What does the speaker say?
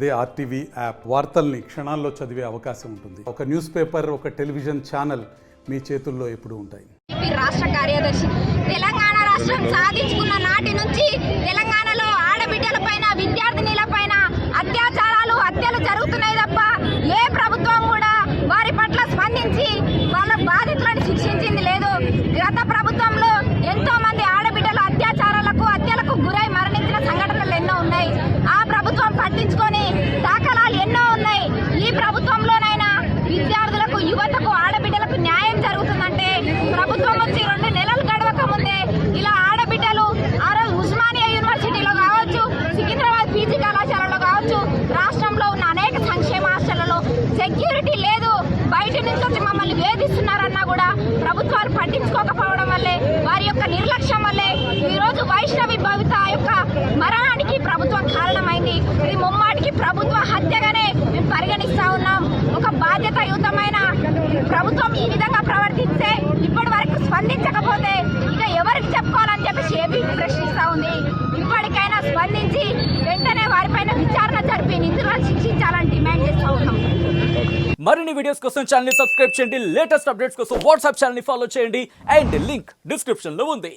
అదే RTV app. వార్తల్ని క్షణాల్లో చదివే అవకాశం ఉంటుంది. ఒక న్యూస్ పేపర్ ఒక టెలివిజన్ ఛానల్ మీ చేతుల్లో ఎప్పుడు ఉంటాయి. రాష్ట్ర కార్యదర్శి తెలంగాణ రాష్ట్రం సాధించుకున్న నాటి నుంచి యువతకు ఆడబిడ్డలకు న్యాయం జరుగుతుందంటే ప్రభుత్వం వచ్చి రెండు నెలలు గడవక ముందే ఇలా ఆడబిడ్డలు ఆ రోజు ఉస్మానియా యూనివర్సిటీలో కావచ్చు సికింద్రాబాద్ పీజీ కళాశాలలో కావచ్చు రాష్ట్రంలో ఉన్న అనేక సంక్షేమ హాస్టళ్ళలో సెక్యూరిటీ లేదు. బయట నుంచి వచ్చి మమ్మల్ని వేధిస్తున్నారన్నా కూడా ప్రభుత్వాలు పట్టించుకోకపోవడం ప్రభుత్వం ఈ విధంగా ప్రవర్తిస్తే ఇప్పటి వరకు స్పందించకపోతే ఇక ఎవరికి చెప్పుకోవాలని చెప్పేసి ఏపీ ప్రశ్నిస్తా ఉంది. ఇప్పటికైనా స్పందించి వెంటనే వారిపైన విచారణ జరిపి నిధులను శిక్షించాలని డిమాండ్ చేస్తా ఉన్నాం. మరిన్ని వీడియోస్ కోసం ఛానల్ సబ్స్క్రైబ్ చేయండి. లేటెస్ట్ అప్డేట్స్ కోసం వాట్సాప్ ఛానల్ ఫాలో చేయండి. అండ్ లింక్ డిస్క్రిప్షన్లో ఉంది.